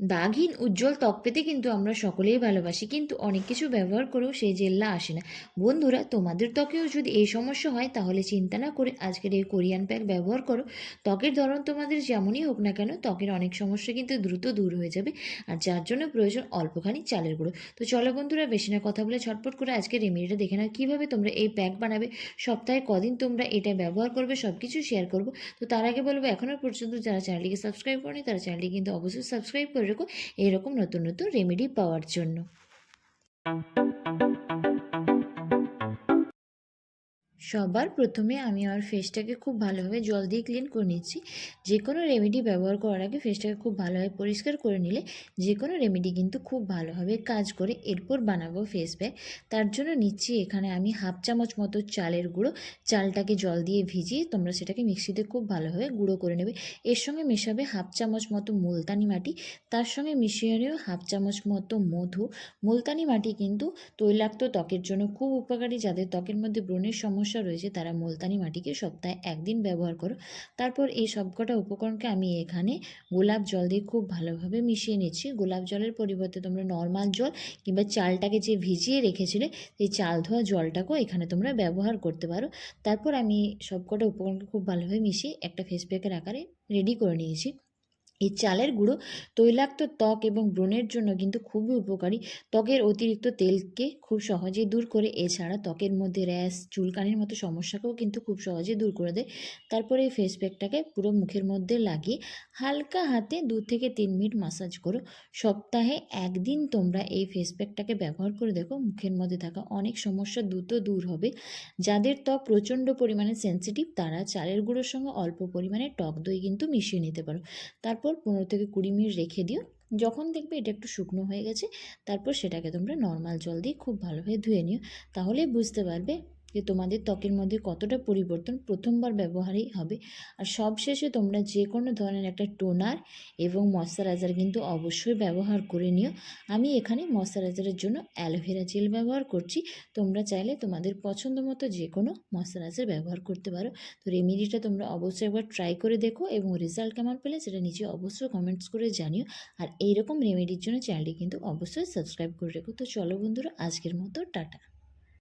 দাগহীন, উজ্জ্বল ত্বক পেতে কিন্তু আমরা সকলেই ভালোবাসি, কিন্তু অনেক কিছু ব্যবহার করেও সেই জেল্লা আসে না। বন্ধুরা, তোমাদের ত্বকেও যদি এই সমস্যা হয়, তাহলে চিন্তা না করে আজকের এই কোরিয়ান প্যাক ব্যবহার করো। ত্বকের ধরন তোমাদের যেমনই হোক না কেন, ত্বকের অনেক সমস্যা কিন্তু দ্রুত দূর হয়ে যাবে, আর যার জন্য প্রয়োজন অল্পখানি চালের গুঁড়ো। তো চলো বন্ধুরা, বেশি না কথা বলে ছটপট করে আজকে রেমেডিটা দেখে নাও। কীভাবে তোমরা এই প্যাক বানাবে, সপ্তাহে কদিন তোমরা এটা ব্যবহার করবে সব কিছু শেয়ার করব। তো তার আগে বলব, এখনও পর্যন্ত যারা চ্যানেলটিকে সাবস্ক্রাইব করেনি, তারা চ্যানেলটি কিন্তু অবশ্যই সাবস্ক্রাইব করে রেখো এরকম নতুন নতুন রেমেডি পাওয়ার জন্য। সবার প্রথমে আমি আমার ফেসটাকে খুব ভালোভাবে জল দিয়ে ক্লিন করে নিচ্ছি। যে কোনো রেমেডি ব্যবহার করার আগে ফেসটাকে খুব ভালোভাবে পরিষ্কার করে নিলে যে কোনো রেমেডি কিন্তু খুব ভালোভাবে কাজ করে এরপর বানাবো ফেস প্যাক তার জন্য নিচ্ছি এখানে আমি হাফ চামচ মতো চালের গুঁড়ো। চালটাকে জল দিয়ে ভিজিয়ে তোমরা সেটাকে মিক্সিতে খুব ভালোভাবে গুঁড়ো করে নেবে। এর সঙ্গে মেশাবে হাফ চামচ মতো মুলতানি মাটি। তার সঙ্গে মিশিয়ে নেবে হাফ চামচ মতো মধু। মুলতানি মাটি কিন্তু তৈলাক্ত ত্বকের জন্য খুব উপকারী। যাদের ত্বকের মধ্যে ব্রণের সমস্যা রয়েছে, তারা মুলতানি মাটিকে সপ্তাহে একদিন ব্যবহার করো। তারপর এই সবকটা উপকরণকে আমি এখানে গোলাপ জল দিয়ে খুব ভালোভাবে মিশিয়ে নিচ্ছি। গোলাপ জলের পরিবর্তে তোমরা নর্মাল জল কিংবা চালটাকে যে ভিজিয়ে রেখেছিলে, সেই চাল ধোয়া জলটাকেও এখানে তোমরা ব্যবহার করতে পারো। তারপর আমি সবকটা উপকরণকে খুব ভালোভাবে মিশিয়ে একটা ফেস প্যাকের আকারে রেডি করে নিয়েছি। এই চালের গুঁড়ো তৈলাক্ত ত্বক এবং ব্রণের জন্য কিন্তু খুবই উপকারী। ত্বকের অতিরিক্ত তেলকে খুব সহজেই দূর করে, এছাড়া ত্বকের মধ্যে র্যাশ, চুলকানির মতো সমস্যাকেও কিন্তু খুব সহজে দূর করে দেয়। তারপরে এই ফেস প্যাকটাকে পুরো মুখের মধ্যে লাগিয়ে হালকা হাতে দু থেকে তিন মিনিট মাসাজ করো। সপ্তাহে একদিন তোমরা এই ফেস প্যাকটাকে ব্যবহার করে দেখো, মুখের মধ্যে থাকা অনেক সমস্যা দ্রুত দূর হবে। যাদের ত্বক প্রচণ্ড পরিমাণে সেন্সিটিভ তারা চালের গুঁড়োর সঙ্গে অল্প পরিমাণে টক দই কিন্তু মিশিয়ে নিতে পারো। তারপর পনেরো থেকে কুড়ি মিনিট রেখে দিও। যখন দেখবে এটা একটু শুকনো হয়ে গেছে, তারপর সেটাকে তোমরা নর্মাল জল দিয়ে খুব ভালোভাবে ধুয়ে নিও। তাহলেই বুঝতে পারবে যে তোমাদের ত্বকের মধ্যে কতটা পরিবর্তন প্রথমবার ব্যবহারেই হবে। আর সবশেষে তোমরা যে কোনো ধরনের একটা টোনার এবং ময়শ্চারাইজার কিন্তু অবশ্যই ব্যবহার করে নিও। আমি এখানে ময়শ্চারাইজারের জন্য অ্যালোভেরা জেল ব্যবহার করছি। তোমরা চাইলে তোমাদের পছন্দ মতো যে কোনো ময়শ্চারাইজার ব্যবহার করতে পারো। তো রেমেডিটা তোমরা অবশ্যই একবার ট্রাই করে দেখো এবং রেজাল্ট কেমন পেলে সেটা নিচে অবশ্যই কমেন্টস করে জানিও। আর এইরকম রেমেডির জন্য চ্যানেলটি কিন্তু অবশ্যই সাবস্ক্রাইব করে রেখো। তো চলো বন্ধুরা, আজকের মতো টাটা।